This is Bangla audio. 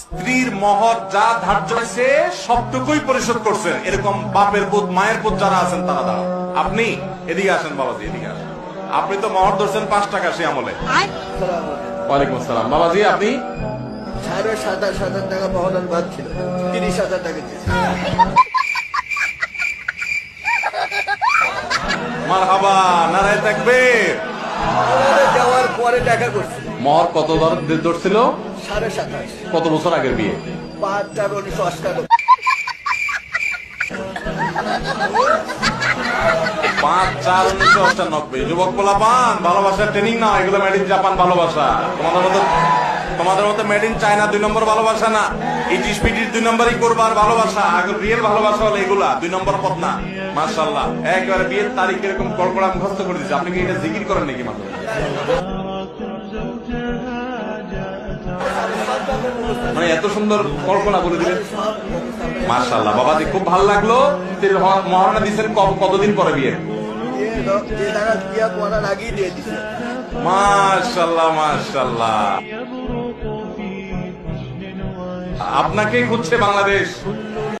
স্ত্রীর মহর যা ধার্য হয়েছে সবটুকুই পরিশোধ করছেন এরকম বাপের পুত মায়ের পুত যারা আছেন তারা দাঁড়ান আপনি এদিকে আসেন বাবাজি এদিকে আসেন। আপনি তো মহর ধরছেন পাঁচ টাকা সে আমলে। ওয়ালাইকুম আসসালাম। বাবাজি আপনি? সাড়ে সাতাশ হাজার টাকা মহদান বাদ ছিল। তিরিশ হাজার টাকা মার হাবা নারায় থাকবে। পরে দেখা করছি। মহর কত দর ধরছিল সাড়ে সাতাশ। কত বছর আগের বিয়ে? চার উনিশশো অষ্টানব্বই। পাঁচ চার উনিশশো অষ্টানব্বই। যুবক পোলা পান ভালোবাসার ট্রেনিং না এগুলো মেড ইন জাপান ভালোবাসা। তোমাদের মতো তোমাদের মতো মেড ইন চায়না দুই নম্বর ভালোবাসা না। ইটিস পিটিস দুই নম্বরই করবার ভালোবাসা। আগে রিয়েল ভালোবাসা হলো এগুলা দুই নম্বর পথ না। মার্শাল্লাহ একবারে বিয়ের তারিখ এরকম কড়কড়া মুখস্থ করে দিচ্ছে আপনি কি এটা জিকির করেন নাকি মাত্র? মানে এত সুন্দর কল্পনা করে দিলেন। মার্শাল্লাহ বাবাজি, খুব ভালো লাগল। মহারণা দিচ্ছেন কতদিন পরে বিয়ে? মার্শাল্লাহ মাশাল্লাহ আপনাকেই খুঁজছে বাংলাদেশ।